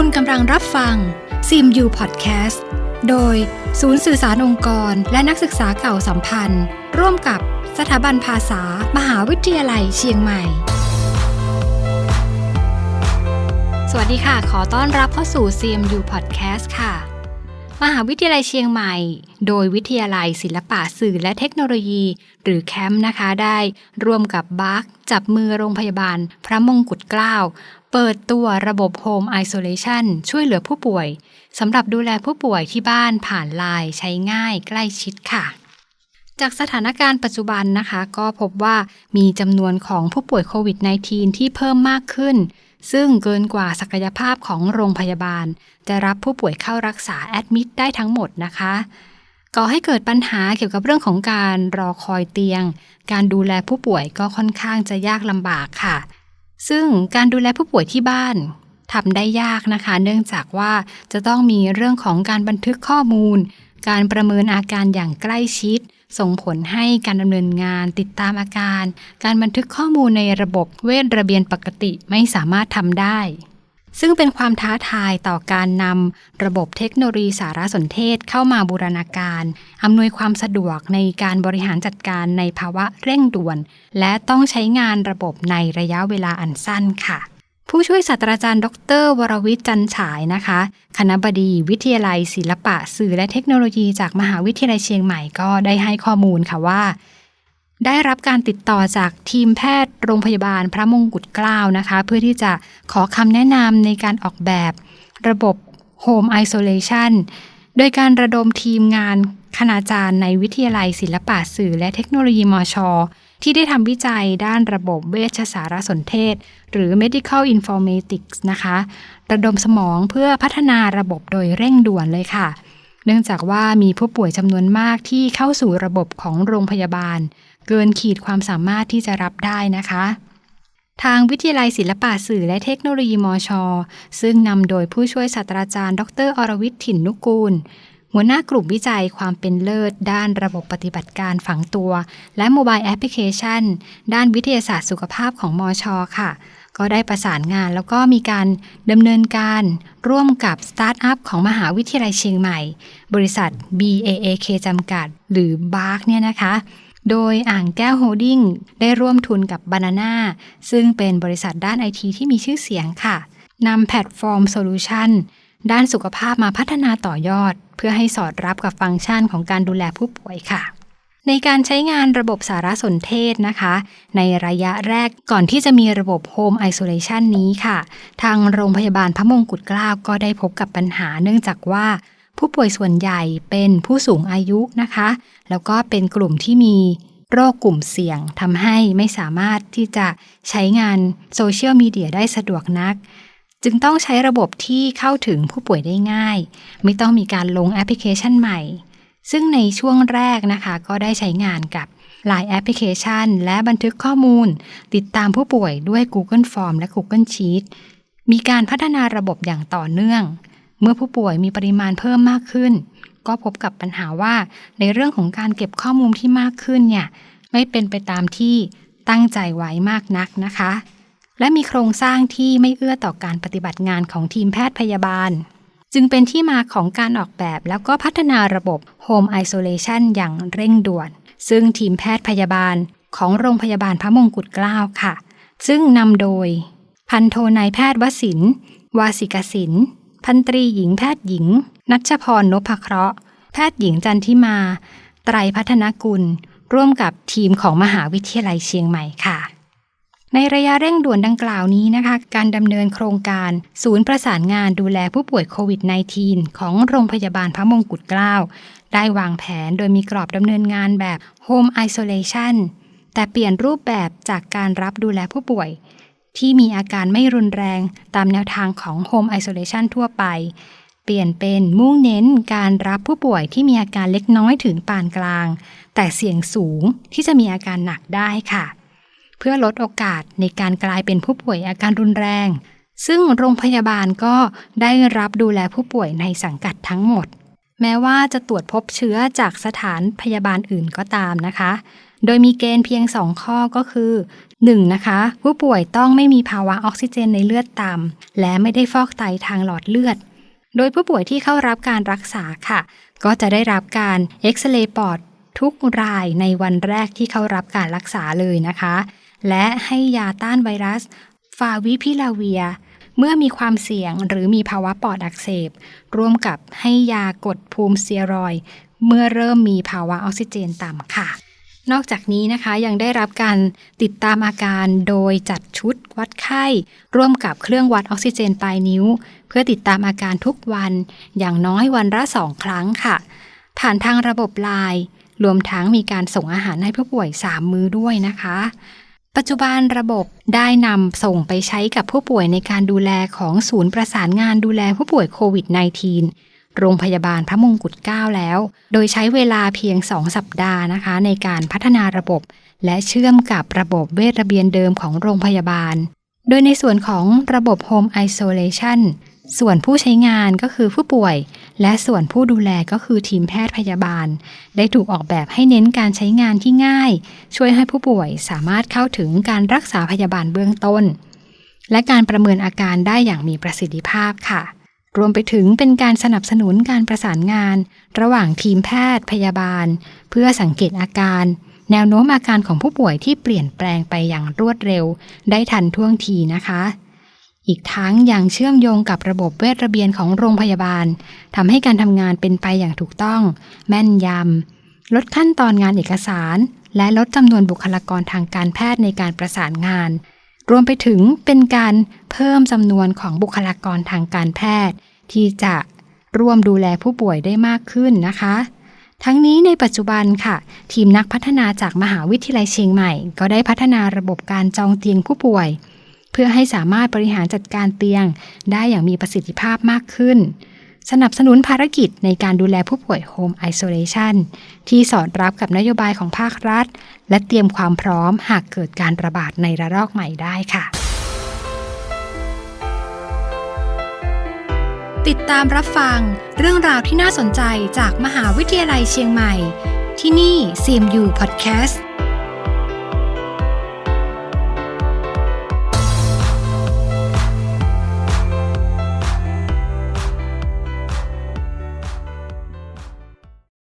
คุณกำลังรับฟังซิมยูพอดแคสต์โดยศูนย์สื่อสารองค์กร และนักศึกษาเก่าสัมพันธ์ ร่วมกับสถาบันภาษา มหาวิทยาลัยเชียงใหม่ สวัสดีค่ะ ขอต้อนรับเข้าสู่ CMU Podcast ค่ะ มหาวิทยาลัยเชียงใหม่ โดยวิทยาลัยศิลปะสื่อและเทคโนโลยี หรือแคมป์นะคะได้ ร่วมกับบาร์กจับมือโรงพยาบาล พระมงกุฎเกล้า เปิดตัวระบบ Home Isolation ช่วยเหลือผู้ป่วยสำหรับดูแลผู้ป่วยที่บ้านผ่านไลน์ใช้ง่ายใกล้ชิดค่ะจากสถานการณ์ปัจจุบันนะคะ ก็พบว่ามีจำนวนของผู้ป่วยโควิด -19 ที่เพิ่มมากขึ้น ซึ่งเกินกว่าศักยภาพของโรงพยาบาล จะรับผู้ป่วยเข้ารักษาแอดมิดได้ทั้งหมดนะคะก่อให้เกิดปัญหาเกี่ยวกับเรื่องของการรอคอยเตียง การดูแลผู้ป่วยก็ค่อนข้างจะยากลำบากค่ะ ซึ่งการดูแลผู้ป่วยที่บ้านทำได้ยากนะคะ เนื่องจากว่าจะต้องมีเรื่องของการบันทึกข้อมูล การประเมินอาการอย่างใกล้ชิด ส่งผลให้การดำเนินงานติดตามอาการ การบันทึกข้อมูลในระบบเวชระเบียนปกติไม่สามารถทำได้ ซึ่งเป็นความท้าทายต่อการนำระบบเทคโนโลยีสารสนเทศเข้ามาบูรณาการอำนวยความสะดวกในการบริหารจัดการในภาวะเร่งด่วน และต้องใช้งานระบบในระยะเวลาอันสั้นค่ะ ผู้ช่วยศาสตราจารย์ ดร วรวิทย์จันฉายนะคะ คณะบดีวิทยาลัย ศิลปะสื่อและเทคโนโลยีจากมหาวิทยาลัยเชียงใหม่ก็ได้ให้ข้อมูลค่ะว่า ได้รับการติดต่อจากทีมแพทย์โรงพยาบาลพระมงกุฎเกล้านะคะ เพื่อที่จะขอคำแนะนำในการออกแบบ ระบบ Home Isolation โดยการระดมทีมงานคณาจารย์ในวิทยาลัยศิลปะสื่อและเทคโนโลยีมอช ที่ได้ทำวิจัยด้านระบบเวชสารสนเทศ หรือ medical informatics นะคะ ระดมสมองเพื่อพัฒนาระบบโดยเร่งด่วนเลยค่ะ เนื่องจากว่ามีผู้ป่วยจำนวนมากที่เข้าสู่ระบบของโรงพยาบาล เกินขีดความสามารถที่จะรับได้นะคะทางวิทยาลัยศิลปะสื่อและเทคโนโลยีมอชซึ่งนำโดยผู้ช่วยศาสตราจารย์ ดร อรวิทย์ถิ่นนุกูล หัวหน้ากลุ่มวิจัยความเป็นเลิศ ด้านระบบปฏิบัติการฝังตัว และโมบายแอปพลิเคชัน ด้านวิทยาศาสตร์สุขภาพของมอชค่ะ ก็ได้ประสานงานแล้วก็มีการดำเนินการร่วมกับสตาร์ทอัพของมหาวิทยาลัยเชียงใหม่ บริษัท BAAK จำกัด หรือ BARK เนี่ยนะคะโดยอ่างแก้วโฮลดิ้งได้ร่วมทุนกับ Banana ซึ่งเป็นบริษัทด้านไอทีที่มีชื่อเสียงค่ะนำแพลตฟอร์มโซลูชัน ด้านสุขภาพมาพัฒนาต่อยอด เพื่อให้สอดรับกับฟังก์ชันของการดูแลผู้ป่วยค่ะ ในการใช้งานระบบสารสนเทศนะคะ ในระยะแรกก่อนที่จะมีระบบ Home Isolation นี้ค่ะ ทางโรงพยาบาลพระมงกุฎเกล้าก็ได้พบกับปัญหาเนื่องจากว่าผู้ป่วยส่วนใหญ่เป็นผู้สูงอายุนะคะ แล้วก็เป็นกลุ่มที่มีโรคกลุ่มเสี่ยงทำให้ไม่สามารถที่จะใช้งานโซเชียลมีเดียได้สะดวกนัก จึงต้องใช้ระบบที่เข้าถึงผู้ป่วยได้ง่าย ไม่ต้องมีการลงแอปพลิเคชันใหม่ ซึ่งในช่วงแรกนะคะ ก็ได้ใช้งานกับหลายแอปพลิเคชัน และบันทึกข้อมูล ติดตามผู้ป่วยด้วย Google Form และ Google Sheet มีการพัฒนาระบบอย่างต่อเนื่อง เมื่อผู้ป่วยมีปริมาณเพิ่มมากขึ้น ก็พบกับปัญหาว่าในเรื่องของการเก็บข้อมูลที่มากขึ้นเนี่ยไม่เป็นไปตามที่ตั้งใจไว้มากนักนะคะ และมีโครงสร้างที่ไม่เอื้อต่อการปฏิบัติงานของทีมแพทย์พยาบาล จึงเป็นที่มาของการออกแบบแล้วก็พัฒนาระบบ Home Isolation อย่างเร่งด่วน ซึ่งทีมแพทย์พยาบาลของโรงพยาบาลพระมงกุฎเกล้าค่ะ ซึ่งนำโดย พันโทนายแพทย์วสินวาสิกสิน พันตรีหญิงแพทย์หญิง นัชพรนพเคราะห์ แพทย์หญิงจันทิมา ไตรพัฒนกุล ร่วมกับทีมของมหาวิทยาลัยเชียงใหม่ค่ะ ในระยะเร่งด่วนดังกล่าวนี้นะคะ การดำเนินโครงการ ศูนย์ประสานงานดูแลผู้ป่วยโควิด -19 ของโรงพยาบาลพระมงกุฎเกล้าได้วางแผนโดยมีกรอบดำเนินงานแบบ Home Isolation แต่เปลี่ยนรูปแบบจากการรับดูแลผู้ป่วย ที่มีอาการไม่รุนแรงตามแนวทางของ Home Isolation ทั่วไป เปลี่ยนเป็นมุ่งเน้นการรับผู้ป่วยที่มีอาการเล็กน้อยถึงปานกลาง แต่เสี่ยงสูงที่จะมีอาการหนักได้ค่ะ เพื่อลดโอกาสในการกลายเป็นผู้ป่วยอาการรุนแรง ซึ่งโรงพยาบาลก็ได้รับดูแลผู้ป่วยในสังกัดทั้งหมด แม้ว่าจะตรวจพบเชื้อจากสถานพยาบาลอื่นก็ตามนะคะ โดยมีเกณฑ์เพียง 2 ข้อก็คือ 1. นะคะ ผู้ป่วยต้องไม่มีภาวะออกซิเจนในเลือดต่ำและไม่ได้ฟอกไตทางหลอดเลือด โดยผู้ป่วยที่เข้ารับการรักษาค่ะ ก็จะได้รับการเอ็กซเรย์ปอดทุกรายในวันแรกที่เข้ารับการรักษาเลยนะคะ และให้ยาต้านไวรัส ฟาวิพิลาเวีย เมื่อมีความเสี่ยงหรือมีภาวะปอดอักเสบ ร่วมกับให้ยากดภูมิเตียรอย เมื่อเริ่มมีภาวะออกซิเจนต่ำค่ะนอกจากนี้นะคะยังได้รับการติดตามอาการโดยจัดชุดวัดไข้ ร่วมกับเครื่องวัดออกซิเจนปลายนิ้ว เพื่อติดตามอาการทุกวันอย่างน้อยวันละสองครั้งค่ะ ผ่านทางระบบไลน์รวมทั้งมีการส่งอาหารให้ผู้ป่วย 3 มื้อด้วยนะคะ ปัจจุบันระบบได้นำส่งไปใช้กับผู้ป่วยในการดูแลของศูนย์ประสานงานดูแลผู้ป่วยโควิด -19 โรงพยาบาลพระมงกุฎ9แล้ว โดยใช้เวลาเพียง 2 สัปดาห์นะคะ ในการพัฒนาระบบ และเชื่อมกับระบบเวชระเบียนเดิมของโรงพยาบาล โดยในส่วนของระบบ Home Isolation ส่วนผู้ใช้งานก็คือผู้ป่วย และส่วนผู้ดูแลก็คือทีมแพทย์พยาบาล ได้ถูกออกแบบให้เน้นการใช้งานที่ง่าย ช่วยให้ผู้ป่วยสามารถเข้าถึงการรักษาพยาบาลเบื้องต้น และการประเมินอาการได้อย่างมีประสิทธิภาพค่ะ รวมไปถึงเป็นการสนับสนุนการประสานงาน ระหว่างทีมแพทย์พยาบาล เพื่อสังเกตอาการ แนวโน้มอาการของผู้ป่วยที่เปลี่ยนแปลงไปอย่างรวดเร็ว ได้ทันท่วงทีนะคะ อีกทั้งยังเชื่อมโยงกับระบบเวชระเบียนของโรงพยาบาลทำให้การทำงานเป็นไปอย่างถูกต้อง แม่นยำ ลดขั้นตอนงานเอกสาร และลดจำนวนบุคลากรทางการแพทย์ในการประสานงาน รวมไปถึงเป็นการเพิ่มจำนวนของบุคลากรทางการแพทย์ ที่จะร่วมดูแลผู้ป่วยได้มากขึ้นนะคะ ทั้งนี้ในปัจจุบันค่ะ ทีมนักพัฒนาจากมหาวิทยาลัยเชียงใหม่ ก็ได้พัฒนาระบบการจองเตียงผู้ป่วย พื่อให้สามารถบริหารจัดการเตียง ได้อย่างมีประสิทธิภาพมากขึ้น สนับสนุนภารกิจในการดูแลผู้ป่วย Home Isolation ที่สอดรับกับนโยบายของภาครัฐ และเตรียมความพร้อมหากเกิดการระบาดในระลอกใหม่ได้ค่ะ ติดตามรับฟังเรื่องราวที่น่าสนใจจากมหาวิทยาลัยเชียงใหม่ ที่นี่ CMU Podcast